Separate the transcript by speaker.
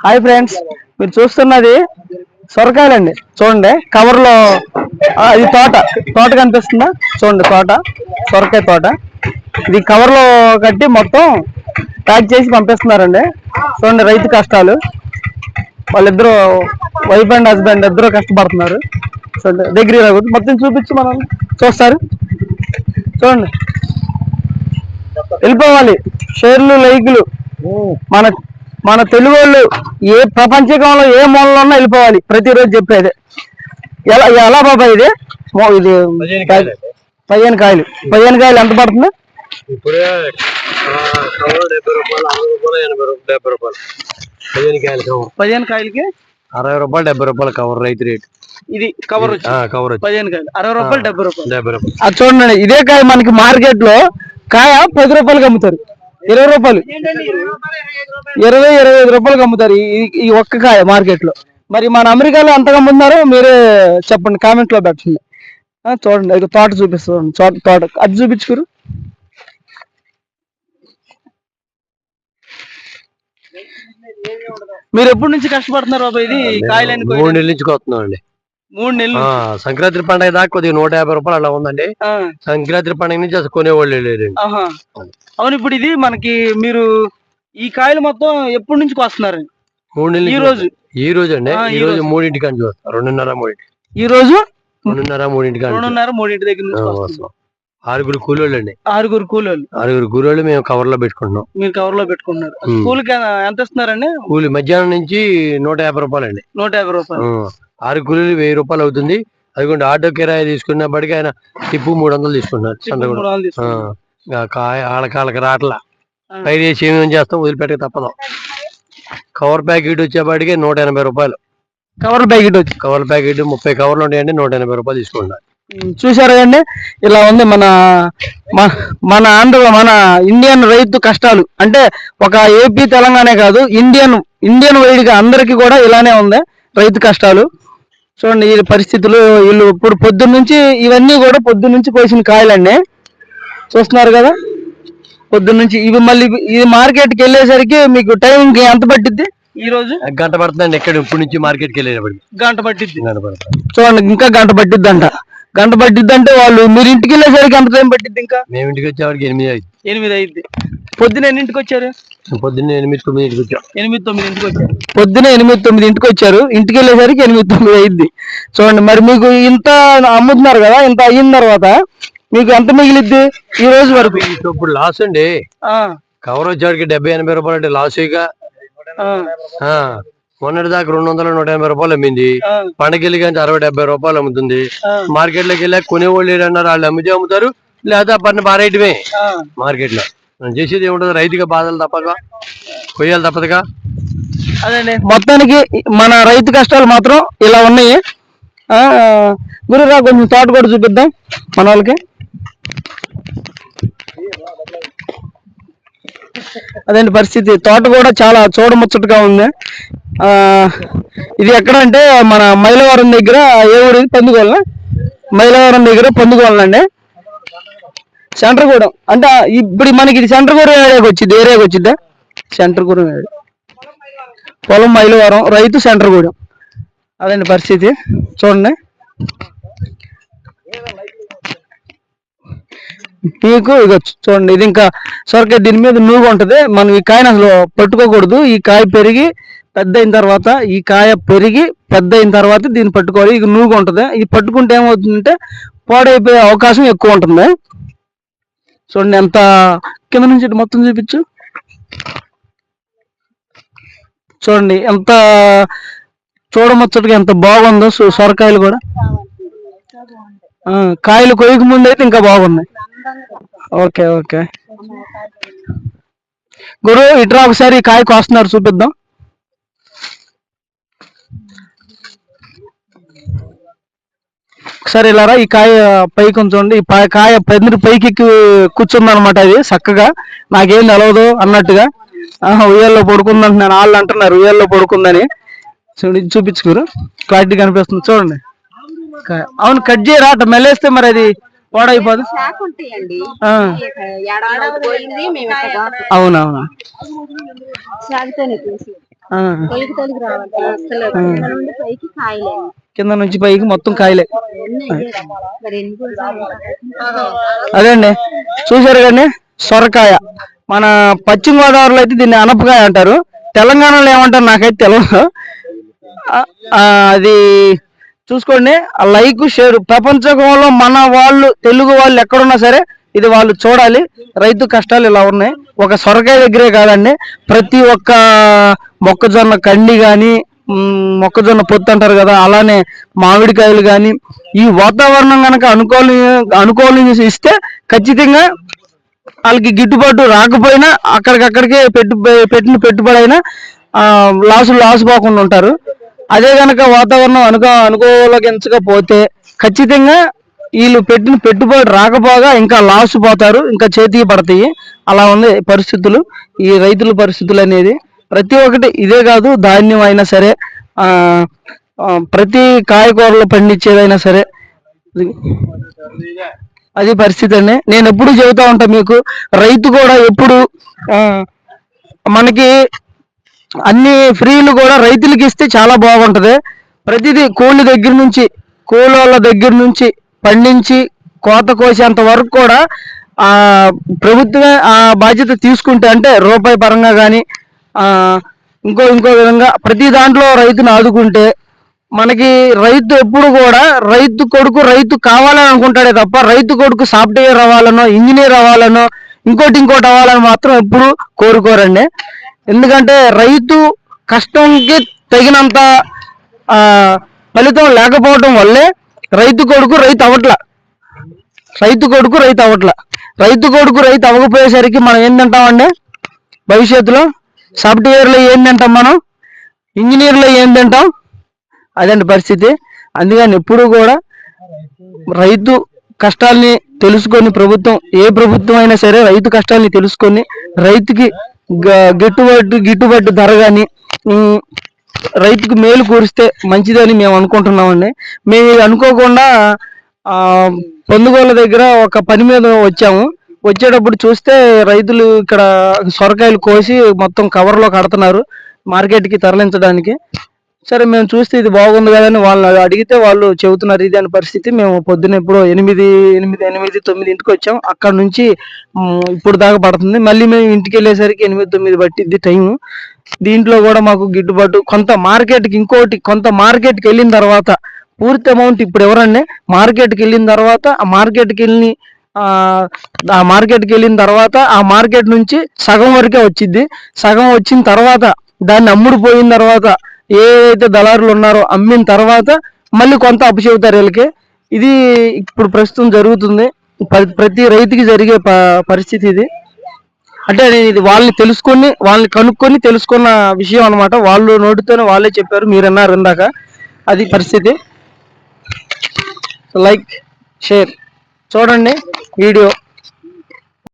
Speaker 1: Hi friends మీరు చూస్తున్నది సొరకాయలండి చూడండి కవర్లో ఇది తోట. తోట కనిపిస్తుందా? చూడండి తోట సొరకాయ తోట. ఇది కవర్లో కట్టి మొత్తం ప్యాక్ చేసి పంపిస్తున్నారండి. చూడండి రైతు కష్టాలు. వాళ్ళిద్దరూ వైఫ్ అండ్ హస్బెండ్ ఇద్దరు కష్టపడుతున్నారు. చూడండి దగ్గర రాకూడదు. మొత్తం చూపించి మనం. చూస్తారు. చూడండి. వెళ్ళిపోవాలి. షేర్లు లైకులు. మన మన తెలుగు వాళ్ళు ఏ ప్రపంచకంలో ఏ మూలలో ఉన్నా వెళ్ళిపోవాలి. ప్రతిరోజు చెప్పేది. ఎలా ఎలా బాబాయ్ ఇది? ఇది పదిహేను కాయలు. పదిహేను కాయలు. ఎంత పడుతుంది?
Speaker 2: ఇప్పుడే ఆ, కవర్ డెబ్బై రూపాయలు అరవై రూపాయలు ఎనభై రూపాయలు డెబ్బై రూపాయలు. పదిహేను కాయలు కవర్
Speaker 1: పదిహేను కాయలకి?
Speaker 2: అరవై రూపాయలు డెబ్బై రూపాయలు కవర్ రైతు రేట్.
Speaker 1: ఇది కవర్
Speaker 2: కవర్
Speaker 1: పదిహేను కాయలు. అరవై రూపాయలు డెబ్బై రూపాయలు.
Speaker 2: డెబ్బై రూపాయలు.
Speaker 1: అది చూడండి ఇదే కాయ మనకి మార్కెట్లో కాయ పది రూపాయలకి అమ్ముతారు. ఇరవై రూపాయలు. ఇరవై ఇరవై ఐదు రూపాయలకి అమ్ముతారు ఈ- ఈ ఒక్క కాయ మార్కెట్లో మరి మన అమెరికాలో ఎంతగా అమ్ముతున్నారో మీరే చెప్పండి కామెంట్లో పెట్టండి. చూడండి ఇక తోట చూపిస్తాను తోట అది చూపించుకురు. మీరు ఎప్పటి నుంచి కష్టపడుతున్నారు బాబా ఇది? కాయలని
Speaker 2: మూడు నెలల నుంచి కొత్తున్నాం అండి
Speaker 1: మూడు నెలలు.
Speaker 2: సంక్రాంతి పండుగ దాకా కొద్దిగా నూట యాభై రూపాయలు అలా ఉందండి. సంక్రాంతి పండుగ నుంచి అసలు కొనేవాళ్ళు లేరండి
Speaker 1: ఆహా. అవును ఇప్పుడు ఇది మనకి మీరు ఈ కాయలు మొత్తం ఎప్పటి నుంచి వస్తున్నారు
Speaker 2: మూడు నెలల
Speaker 1: ఈ రోజు.
Speaker 2: ఈ రోజు అండి. ఈ రోజు. మూడింటికి అని చూస్తాం. రెండున్నర మూడింటి
Speaker 1: ఈ రోజు?
Speaker 2: రెండున్నర మూడింటికి అని
Speaker 1: రెండున్నర మూడింటి దగ్గర నుంచి.
Speaker 2: ఆరుగురు కూలోళ్ళు అండి
Speaker 1: ఆరుగురు కూలీలు
Speaker 2: ఆరుగురు కూలోళ్ళు. మేము కవర్లో పెట్టుకుంటున్నాం.
Speaker 1: మీరు కవర్లో పెట్టుకున్నారు
Speaker 2: ఉమ్.
Speaker 1: స్కూల్కి ఎంత ఇస్తున్నారండి?
Speaker 2: కూలి మధ్యాహ్నం నుంచి నూట యాభై రూపాయలు అండి
Speaker 1: నూట యాభై రూపాయలు.
Speaker 2: ఆరు కూలీలు వెయ్యి రూపాయలు అవుతుంది. అదిగోండి ఆటో కిరాయి తీసుకున్నప్పటికీ ఆయన టిప్పు మూడు వందలు చంద్రగూడ
Speaker 1: తీసుకున్నారు.
Speaker 2: కాయ వాళ్ళకి వాళ్ళకి రాట్లా.
Speaker 1: ఆ.
Speaker 2: పై చేసి ఏమేమి చేస్తాం వదిలిపెట్టక తప్పదు. కవర్ ప్యాకెట్ వచ్చేపాటికి నూట ఎనభై రూపాయలు.
Speaker 1: కవర్ ప్యాకెట్ వచ్చి
Speaker 2: కవర్ ప్యాకెట్ ముప్పై కవర్లు ఉంటాయండి నూట ఎనభై రూపాయలు తీసుకుంటున్నారు.
Speaker 1: ఉమ్, చూసారా అండి ఇలా ఉంది మన మన- ఆంధ్రలో మన ఇండియన్ రైతు కష్టాలు. అంటే ఒక ఏపీ తెలంగాణ కాదు ఇండియన్ ఇండియన్ వైడ్గా అందరికి కూడా ఇలానే ఉంది రైతు కష్టాలు. చూడండి ఈ పరిస్థితులు వీళ్ళు ఇప్పుడు పొద్దున్న నుంచి ఇవన్నీ కూడా పొద్దున్న నుంచి కోసిన కాయలండి. చూస్తున్నారు కదా? పొద్దున్న నుంచి ఇవి మళ్ళీ ఇది మార్కెట్కి వెళ్ళేసరికి మీకు టైం ఎంత పట్టిద్ది ఈ రోజు
Speaker 2: గంట పడుతుందండి ఇక్కడ ఇప్పుడు నుంచి మార్కెట్కి వెళ్ళేటప్పటికి
Speaker 1: గంట పట్టిద్ది.
Speaker 2: గంట పడుతుంది.
Speaker 1: చూడండి ఇంకా గంట పట్టిద్దంట. గంట పట్టిద్ది అంటే వాళ్ళు మీరు ఇంటికి వెళ్ళేసరికి ఎంత టైం పట్టిద్ది ఇంకా?
Speaker 2: మేము ఇంటికి వచ్చేవాడికి ఎనిమిది అయింది.
Speaker 1: ఎనిమిది అయింది. పొద్దున ఎన్నింటికి వచ్చారు?
Speaker 2: పొద్దున్నే ఎనిమిది తొమ్మిది ఇంటికి వచ్చాం.
Speaker 1: ఎనిమిది తొమ్మిది ఇంటికి వచ్చారు. పొద్దున ఎనిమిది తొమ్మిది ఇంటికి వచ్చారు. ఇంటికి వెళ్ళేసరికి ఎనిమిది తొమ్మిది అయింది. చూడండి మరి మీకు ఇంత అమ్ముతున్నారు కదా ఇంత అయిన తర్వాత మీకు ఎంత మిగిలిద్ది ఈ రోజు వరకు?
Speaker 2: ఇప్పుడు లాస్ అండి.
Speaker 1: ఆ,
Speaker 2: కవర్ వచ్చేవాడికి డెబ్బై ఎనభై రూపాయలు అంటే లాస్ ఇక.
Speaker 1: ఆ,
Speaker 2: మొన్నటి దాకా రెండు వందల నూట ఎనభై రూపాయలు అమ్మింది.
Speaker 1: ఆ,
Speaker 2: పండగకి కానీ అరవై డెబ్బై రూపాయలు అమ్ముతుంది. మార్కెట్లోకి వెళ్ళా కొనేవాళ్ళు ఏడన్నారు వాళ్ళు అమ్మితే అమ్ముతారు. లేదా పన్ను పారేయటమే.
Speaker 1: ఆ.
Speaker 2: మార్కెట్లో మనం చేసేది ఏముంటుంది రైతుగా బాధలు తప్పక కొయ్యాలి తప్పదుగా.
Speaker 1: అదండి. మొత్తానికి మన రైతు కష్టాలు మాత్రం ఇలా ఉన్నాయి. ఆ గురురా కొంచెం తోట కూడా చూపిద్దాం మన వాళ్ళకి. అదేంటి పరిస్థితి? తోట కూడా చాలా చూడముచ్చటగా ఉంది. ఆ ఇది ఎక్కడ అంటే మన మైలవరం దగ్గర ఏ ఊరు పందుగోళ్ళ మైలవరం దగ్గర సెంటర్ గూడెం అంటే ఇప్పుడు మనకి ఇది సెంటర్ సెంటర్గూడెం ఏరియాకి వచ్చింది ఏరియాకి వచ్చిద్దా సెంటర్గూడెం ఏరియా. పొలం మైలవరం రైతు సెంటర్ గూడెం అదండి పరిస్థితి? చూడండి. మీకు ఇక చూడండి ఇది ఇంకా సొరకాయ దీని మీద నూగు ఉంటుంది. మనం ఈ కాయని అసలు పట్టుకోకూడదు. ఈ కాయ పెరిగి పెద్ద అయిన తర్వాత ఈ కాయ పెరిగి పెద్ద అయిన తర్వాత దీన్ని పట్టుకోవాలి. ఇక నూగు ఉంటుంది. ఇది పట్టుకుంటే ఏమవుతుందంటే పాడైపోయే అవకాశం ఎక్కువ ఉంటుంది. చూడండి ఎంత కింద నుంచి మొత్తం చూపించు. చూడండి ఎంత చూడముచ్చటగా ఎంత బాగుందో సొరకాయలు కూడా. కాయలు కొయ్యక ముందు అయితే ఇంకా బాగున్నాయి. Okay okay. గురు ఇట్రా ఒకసారి కాయ కోస్తున్నారు చూపిద్దాం. ఒకసారి ఇలారా ఈ కాయ పైకి ఉంచండి. ఈ కాయ పెద్దరి పైకి కూర్చుంది అనమాట ఇది చక్కగా. నాకేం తెలవదు అన్నట్టుగా. ఉయ్యాల్లో పడుకుందంటున్నాను వాళ్ళు అంటున్నారు ఉయ్యాల్లో పడుకుందని. చూడండి చూపించుకోరు. క్లారిటీ కనిపిస్తుంది చూడండి. అవును కట్ చేయరా అట్ట మెల్లేస్తే మరి అది పాడైపోదు. అవునవును.
Speaker 3: పైకి కింద
Speaker 1: నుంచి పైకి మొత్తం కాయలే. అదే అండి చూసారు కానీ సొరకాయ. మన పశ్చిమ గోదావరిలో అయితే దీన్ని అనపకాయ అంటారు. తెలంగాణలో ఏమంటారు నాకైతే తెలియదు అది చూసుకోండి. ఆ లైక్ షేర్. ప్రపంచంలో మన వాళ్ళు తెలుగు వాళ్ళు ఎక్కడున్నా సరే ఇది వాళ్ళు చూడాలి. రైతు కష్టాలు ఇలా ఉన్నాయి. ఒక సొరకాయ దగ్గరే కాదండి. ప్రతి ఒక్క మొక్కజొన్న కండి కానీ మొక్కజొన్న పొత్తు అంటారు కదా అలానే మామిడికాయలు కానీ ఈ వాతావరణం కనుక అనుకూల అనుకూలం ఇస్తే ఖచ్చితంగా వాళ్ళకి గిట్టుబాటు రాకపోయినా అక్కడికక్కడికే పెట్టు పెట్టిన పెట్టుబడి అయినా లాస్ లాస్ పోకుండా ఉంటారు. అదే కనుక వాతావరణం అనుకో అనుకూలగించకపోతే ఖచ్చితంగా వీళ్ళు పెట్టిన పెట్టుబడి రాకపోగా ఇంకా లాస్ పోతారు ఇంకా చేతికి పడతాయి. అలా ఉంది పరిస్థితులు ఈ రైతుల పరిస్థితులు అనేది. ప్రతి ఒక్కటి ఇదే కాదు ధాన్యం అయినా సరే ప్రతి కాయకూరలు పండించేదైనా సరే అది పరిస్థితి అండి. నేను ఎప్పుడు చెబుతా ఉంటా మీకు రైతు కూడా ఎప్పుడు మనకి అన్ని ఫ్రీలు కూడా రైతులకి ఇస్తే చాలా బాగుంటుంది. ప్రతిదీ కూలి దగ్గర నుంచి కూలోళ్ళ దగ్గర నుంచి పండించి కోత కోసేంత వరకు కూడా ఆ ప్రభుత్వమే ఆ బాధ్యత తీసుకుంటే అంటే రూపాయి పరంగా కానీ ఇంకో ఇంకో విధంగా ప్రతి దాంట్లో రైతును ఆదుకుంటే మనకి రైతు ఎప్పుడు కూడా రైతు కొడుకు రైతు కావాలని అనుకుంటాడే తప్ప రైతు కొడుకు సాఫ్ట్వేర్ అవ్వాలనో ఇంజనీర్ అవ్వాలనో ఇంకోటి ఇంకోటి అవ్వాలని మాత్రం ఎప్పుడు కోరుకోరండి. ఎందుకంటే రైతు కష్టంకి తగినంత ఫలితం లేకపోవడం వల్లే రైతు కొడుకు రైతు అవట్ల రైతు కొడుకు రైతు అవట్ల రైతు కొడుకు రైతు అవ్వకపోయేసరికి మనం ఏంటంటామండి భవిష్యత్తులో సాఫ్ట్వేర్లో ఏం తింటాం మనం? ఇంజనీర్లో ఏం తింటాం? అదండి పరిస్థితి. అందుకని ఎప్పుడు కూడా రైతు కష్టాల్ని తెలుసుకొని ప్రభుత్వం ఏ ప్రభుత్వం అయినా సరే రైతు కష్టాల్ని తెలుసుకొని రైతుకి గ- గిట్టుబాటు గిట్టుబాటు ధర కానీ రైతుకు మేలు కూరిస్తే మంచిదని మేము అనుకుంటున్నామండి. మేము అనుకోకుండా పొందుగోళ్ళ దగ్గర ఒక పని మీద వచ్చాము. వచ్చేటప్పుడు చూస్తే రైతులు ఇక్కడ సొరకాయలు కోసి మొత్తం కవర్లో కడుతున్నారు మార్కెట్కి తరలించడానికి. సరే మేము చూస్తే ఇది బాగుంది కదా అని వాళ్ళు అడిగితే వాళ్ళు చెబుతున్నారు ఇది అనే పరిస్థితి. మేము పొద్దున ఎప్పుడో ఎనిమిది ఎనిమిది ఎనిమిది తొమ్మిది ఇంటికి వచ్చాం. అక్కడ నుంచి ఇప్పుడు దాకా పడుతుంది. మళ్ళీ మేము ఇంటికి వెళ్ళేసరికి ఎనిమిది తొమ్మిది పట్టిద్ది టైం దీంట్లో కూడా మాకు గిట్టుబాటు. కొంత మార్కెట్కి ఇంకోటి కొంత మార్కెట్కి వెళ్ళిన తర్వాత పూర్తి అమౌంట్ ఇప్పుడు ఎవరండి? మార్కెట్కి వెళ్ళిన తర్వాత ఆ మార్కెట్కి వెళ్ళి ఆ మార్కెట్కి వెళ్ళిన తర్వాత ఆ మార్కెట్ నుంచి సగం వరకే వచ్చింది. సగం వచ్చిన తర్వాత దాన్ని అమ్ముడు పోయిన తర్వాత ఏదైతే దళారులు ఉన్నారో అమ్మిన తర్వాత మళ్ళీ కొంత అప్పు చెబుతారు వీళ్ళకి ఇది ఇప్పుడు ప్రస్తుతం జరుగుతుంది. ప్రతి రైతుకి జరిగే ప- పరిస్థితి ఇది. అంటే నేను ఇది వాళ్ళని తెలుసుకొని వాళ్ళని కనుక్కొని తెలుసుకున్న విషయం అన్నమాట. వాళ్ళు నోటితోనే వాళ్ళే చెప్పారు. మీరు అన్నారు ఇందాక. అది పరిస్థితి. Like share. చూడండి వీడియో.